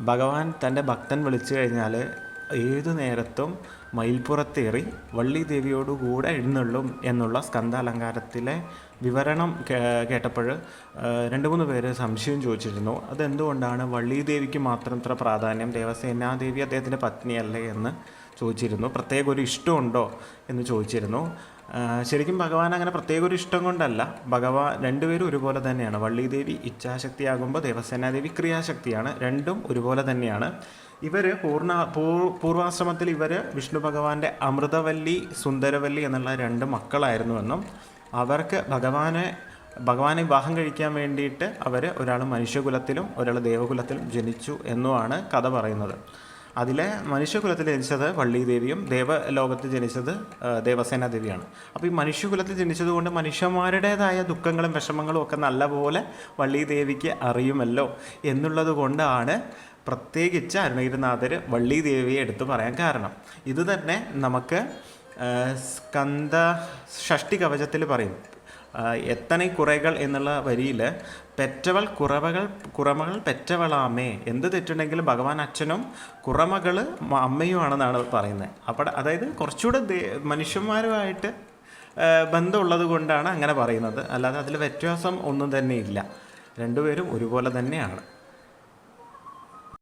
ഭഗവാൻ തന്റെ ഭക്തൻ വിളിച്ചു കഴിഞ്ഞാൽ ഏതു നേരത്തും മയിൽപ്പുറത്തേറി വള്ളി ദേവിയോടുകൂടെ എഴുന്നള്ളും എന്നുള്ള സ്കന്ധാലങ്കാരത്തിലെ വിവരണം കേട്ടപ്പോൾ രണ്ട് മൂന്ന് പേര് സംശയം ചോദിച്ചിരുന്നു. അതെന്തുകൊണ്ടാണ് വള്ളി ദേവിക്ക് മാത്രം ഇത്ര പ്രാധാന്യം? ദേവസേനാദേവി അദ്ദേഹത്തിന്റെ പത്നിയല്ലേ എന്ന്. ചോദിച്ചിരുന്നു. പ്രത്യേക ഒരു ഇഷ്ടമുണ്ടോ എന്ന് ചോദിച്ചിരുന്നു. ശരിക്കും ഭഗവാൻ അങ്ങനെ പ്രത്യേക ഒരു ഇഷ്ടം കൊണ്ടല്ല. ഭഗവാൻ രണ്ടുപേരും ഒരുപോലെ തന്നെയാണ്. വള്ളിദേവി ഇച്ഛാശക്തിയാകുമ്പോൾ ദേവസേനാദേവി ക്രിയാശക്തിയാണ്. രണ്ടും ഒരുപോലെ തന്നെയാണ്. ഇവർ പൂർണ പൂർ പൂർവാശ്രമത്തിൽ ഇവർ വിഷ്ണു ഭഗവാന്റെ അമൃതവല്ലി സുന്ദരവല്ലി എന്നുള്ള രണ്ട് മക്കളായിരുന്നുവെന്നും അവർക്ക് ഭഗവാനെ ഭഗവാനെ വിവാഹം കഴിക്കാൻ വേണ്ടിയിട്ട് അവർ ഒരാൾ മനുഷ്യകുലത്തിലും ഒരാൾ ദേവകുലത്തിലും ജനിച്ചു എന്നുമാണ് കഥ പറയുന്നത്. അതിലെ മനുഷ്യകുലത്തിൽ ജനിച്ചത് വള്ളി ദേവിയും ദേവലോകത്ത് ജനിച്ചത് ദേവസേനാ ദേവിയാണ്. അപ്പോൾ ഈ മനുഷ്യകുലത്തിൽ ജനിച്ചതുകൊണ്ട് മനുഷ്യന്മാരുടേതായ ദുഃഖങ്ങളും വിഷമങ്ങളും ഒക്കെ നല്ലപോലെ വള്ളി ദേവിക്ക് അറിയുമല്ലോ എന്നുള്ളത് കൊണ്ടാണ് പ്രത്യേകിച്ച് അരുണഗിരിനാഥർ വള്ളി ദേവിയെ എടുത്തു പറയാൻ കാരണം. ഇത് തന്നെ നമുക്ക് സ്കന്ദ ഷഷ്ടി കവചത്തിൽ പറയും. എത്തണை കുറകൾ എന്നുള്ള വരിയിൽ പെറ്റവൾ കുറവകൾ കുറമകൾ പെറ്റവളാമേ. എന്ത് തെറ്റുണ്ടെങ്കിലും ഭഗവാൻ അച്ഛനും കുറമകൾ അമ്മയുമാണെന്നാണ് പറയുന്നത്. അപ്പോൾ അതായത് കുറച്ചുകൂടെ മനുഷ്യന്മാരുമായിട്ട് ബന്ധമുള്ളത് കൊണ്ടാണ് അങ്ങനെ പറയുന്നത്. അല്ലാതെ അതിൽ വ്യത്യാസം ഒന്നും തന്നെ ഇല്ല. രണ്ടുപേരും ഒരുപോലെ തന്നെയാണ്.